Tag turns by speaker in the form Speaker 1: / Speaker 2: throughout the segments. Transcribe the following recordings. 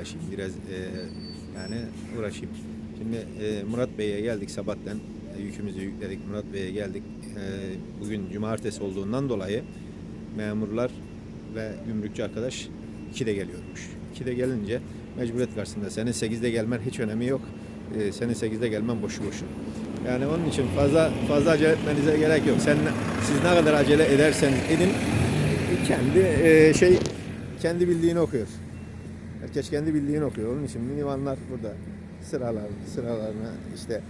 Speaker 1: uğraşayım biraz e, yani uğraşayım. Şimdi e, Murat Bey'e geldik sabahtan E, yükümüzü yükledik Murat Bey'e geldik. E, bugün cumartesi olduğundan dolayı memurlar ve gümrükçü arkadaş 2'de geliyormuş. 2'de gelince mecburiyet karşısında senin 8'de gelmen hiç önemi yok. E, senin 8'de gelmen boşu boşuna. Yani onun için fazla fazla acele etmenize gerek yok. Sen siz ne kadar acele ederseniz edin kendi e, şey kendi bildiğini okuyor. Herkes kendi bildiğini okuyor. Onun için minivanlar burada sıralar sıralarına işte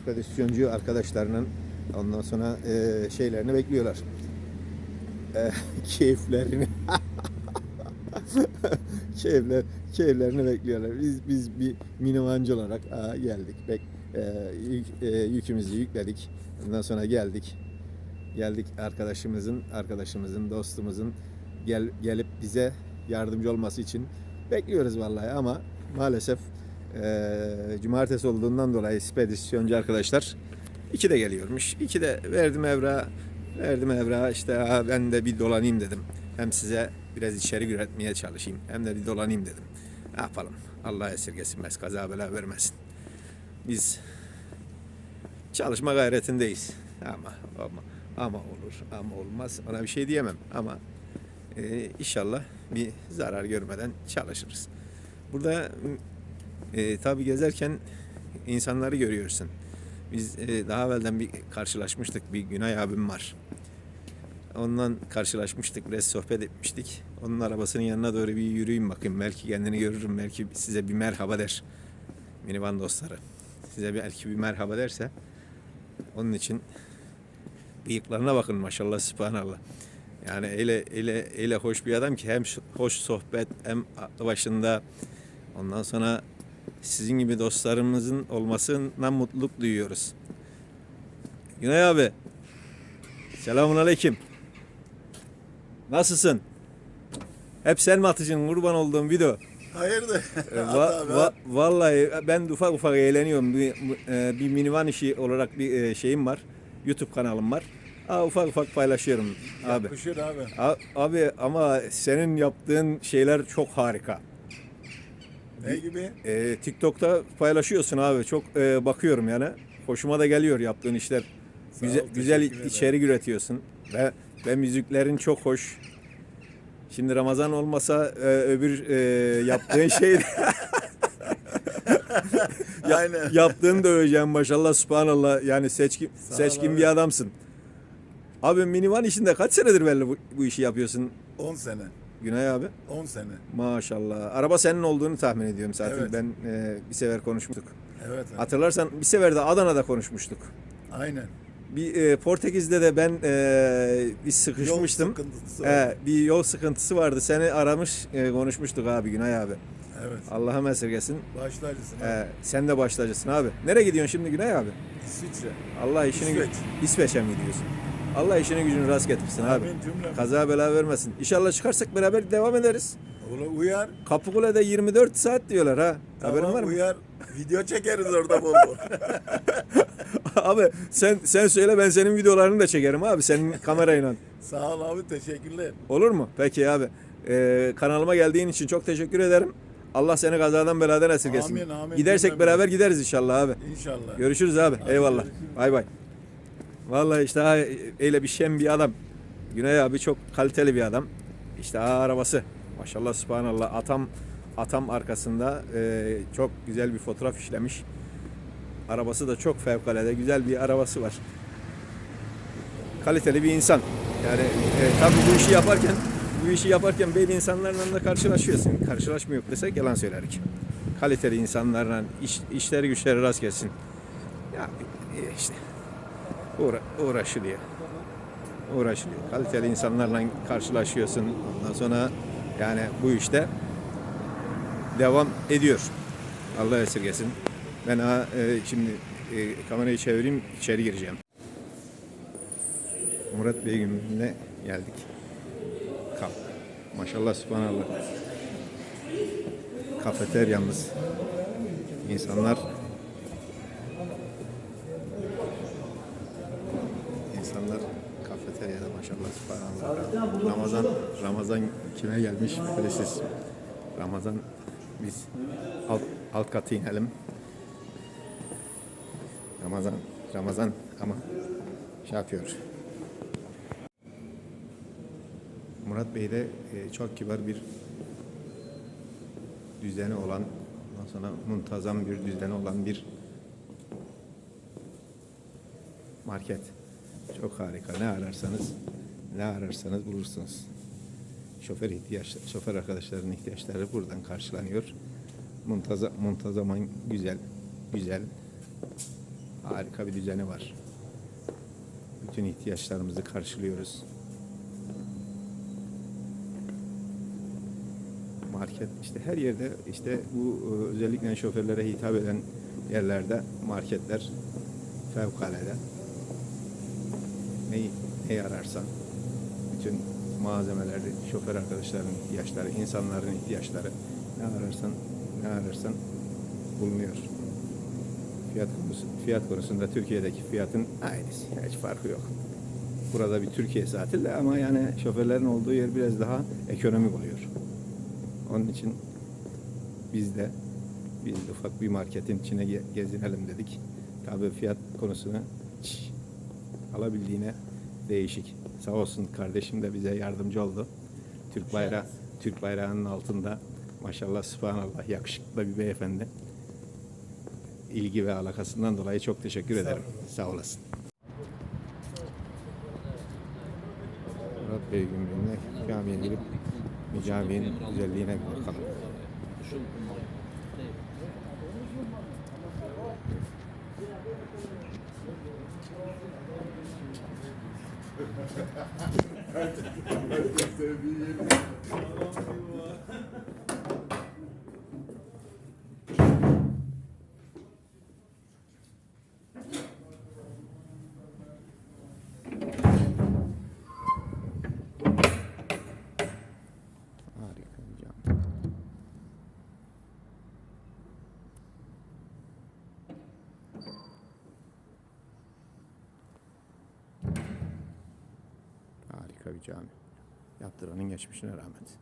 Speaker 1: spedisyoncu arkadaşlarının ondan sonra e, şeylerini bekliyorlar. E, keyiflerini keyifler, keyiflerini bekliyorlar. Biz biz bir minivancı olarak aa, geldik. Bek, e, yük, e, yükümüzü yükledik. Ondan sonra geldik. Geldik arkadaşımızın, arkadaşımızın, dostumuzun gel, gelip bize yardımcı olması için bekliyoruz vallahi ama maalesef e, cumartesi olduğundan dolayı spedisyoncu arkadaşlar iki de geliyormuş. İki de verdim evra verdim evra işte "Aa, ben de bir dolanayım dedim. Hem size biraz içerik üretmeye çalışayım hem de bir dolanayım dedim. Ne yapalım? Allah esirgesinmez, kaza bela vermesin. Biz çalışma gayretindeyiz. Ama ama ama olur ama olmaz ona bir şey diyemem ama e, inşallah bir zarar görmeden çalışırız. Burada e, tabi gezerken insanları görüyorsun. Biz e, daha evvelden bir karşılaşmıştık. Bir Günay abim var. Ondan karşılaşmıştık. Biraz sohbet etmiştik. Onun arabasının yanına doğru bir yürüyeyim bakayım. Belki kendini görürüm. Belki size bir merhaba der. Minivan dostları. Size belki bir merhaba derse onun için bıyıklarına bakın maşallah subhanallah. Yani öyle, öyle, öyle hoş bir adam ki hem hoş sohbet hem aklı başında ondan sonra sizin gibi dostlarımızın olmasından mutluluk duyuyoruz. Günay abi. Selamun aleyküm. Nasılsın? Hep sen mi atacaksın kurban olduğum video?
Speaker 2: Hayırdır?
Speaker 1: Va- va- vallahi ben ufak ufak eğleniyorum. Bir, e, bir minivan işi olarak bir e, şeyim var. YouTube kanalım var. Aa, ufak ufak paylaşıyorum abi.
Speaker 2: Yakışır abi.
Speaker 1: A- Abi ama senin yaptığın şeyler çok harika.
Speaker 2: Ne gibi?
Speaker 1: E, TikTok'ta paylaşıyorsun abi. Çok e, bakıyorum yani. Hoşuma da geliyor yaptığın işler.
Speaker 2: Sağ
Speaker 1: Güzel,
Speaker 2: ol,
Speaker 1: güzel
Speaker 2: teşekkür ederim.
Speaker 1: içerik üretiyorsun. Ve, ve müziklerin çok hoş. Şimdi Ramazan olmasa e, öbür e, yaptığın şey
Speaker 2: Aynen.
Speaker 1: yaptığını da öveceğim maşallah subhanallah. Yani seçkin,
Speaker 2: Sağ ol
Speaker 1: seçkin
Speaker 2: abi.
Speaker 1: bir adamsın. Abi minivan işinde kaç senedir belli bu, bu işi yapıyorsun
Speaker 2: 10 sene.
Speaker 1: Günay abi?
Speaker 2: 10 sene.
Speaker 1: Maşallah. Araba senin olduğunu tahmin ediyorum zaten.
Speaker 2: Evet.
Speaker 1: Ben e, bir sefer konuşmuştuk.
Speaker 2: Evet abi.
Speaker 1: Hatırlarsan bir sefer de Adana'da konuşmuştuk.
Speaker 2: Aynen.
Speaker 1: Bir e, Portekiz'de de ben e, bir sıkışmıştım.
Speaker 2: Yol sıkıntısı var.
Speaker 1: E, bir yol sıkıntısı vardı. Seni aramış e, konuşmuştuk abi Günay abi.
Speaker 2: Evet.
Speaker 1: Allah'ım esirgesin.
Speaker 2: Başlarcısın abi.
Speaker 1: E, sen de başlacısın abi. Nereye gidiyorsun şimdi Günay abi?
Speaker 2: İsviçre.
Speaker 1: Allah işini
Speaker 2: İsveç.
Speaker 1: İsveç'e mi gidiyorsun? Allah işini gücünü rast getirsin abi.
Speaker 2: Amin cümle.
Speaker 1: Kaza bela vermesin. İnşallah çıkarsak beraber devam ederiz.
Speaker 2: Ula uyar.
Speaker 1: Kapıkule'de 24 saat diyorlar ha. Haberin
Speaker 2: Tamam
Speaker 1: var mı?
Speaker 2: uyar. Video çekeriz orada bol bol.
Speaker 1: abi sen sen söyle ben senin videolarını da çekerim abi senin kamerayla.
Speaker 2: Sağ ol abi teşekkürler.
Speaker 1: Olur mu? Peki abi. Ee, kanalıma geldiğin için çok teşekkür ederim. Allah seni kazadan beladan esirgesin.
Speaker 2: Amin, amin.
Speaker 1: Gidersek beraber gideriz inşallah abi.
Speaker 2: İnşallah.
Speaker 1: Görüşürüz abi.
Speaker 2: Hadi
Speaker 1: Eyvallah.
Speaker 2: görüşürüz.
Speaker 1: Bay bay. Vallahi işte öyle bir şen bir adam. Güney abi çok kaliteli bir adam. İşte arabası. Maşallah subhanallah. Atam atam arkasında e, çok güzel bir fotoğraf işlemiş. Arabası da çok fevkalade güzel bir arabası var. Kaliteli bir insan. Yani e, tabii bu işi yaparken bu işi yaparken belli insanlarla da karşılaşıyorsun. Karşılaşmıyor desek yalan söylerik. Kaliteli insanlarla iş, işleri güçleri rast gelsin. Ya e, işte uğra uğraşılıyor. Uğraşılıyor. Kaliteli insanlarla karşılaşıyorsun. Ondan sonra yani bu işte devam ediyor. Allah esirgesin. Ben ha, e, şimdi e, kamerayı çevireyim içeri gireceğim. Murat Bey'imle geldik. Kaf. Maşallah subhanallah. Kafeteryamız. İnsanlar kafeteryada maşallah subhanallah. Ramazan kime gelmiş belirsiz. Ramazan biz alt, alt katı inelim. Ramazan, Ramazan ama şey yapıyor. Murat Bey de e, çok kibar bir düzeni olan, ondan sonra muntazam bir düzeni olan bir market. Çok harika. Ne ararsanız, ne ararsanız bulursunuz. Şoför ihtiyaç, şoför arkadaşların ihtiyaçları buradan karşılanıyor. Muntaza, muntazaman güzel, güzel, harika bir düzeni var. Bütün ihtiyaçlarımızı karşılıyoruz. market işte her yerde işte bu e, özellikle şoförlere hitap eden yerlerde marketler fevkalade. Neyi, neyi ararsan bütün malzemeleri, şoför arkadaşların ihtiyaçları, insanların ihtiyaçları ne ararsan ne ararsan bulunuyor. Fiyat konusu, fiyat konusunda Türkiye'deki fiyatın aynısı. Hiç farkı yok. Burada bir Türkiye saati de ama yani şoförlerin olduğu yer biraz daha ekonomik oluyor. Onun için biz de biz de ufak bir marketin içine ge- gezinelim dedik. Tabii fiyat konusunu alabildiğine değişik. Sağ olsun kardeşim de bize yardımcı oldu. Türk bayrağı Türk bayrağının altında maşallah subhanallah yakışıklı bir beyefendi. İlgi ve alakasından dolayı çok teşekkür ederim. Sağ olasın. Murat Bey günlüğüne camiye girip bir caminin güzelliğine bir bakalım. Harika bir cami. Harika bir cami. Yaptıranın geçmişine rahmet.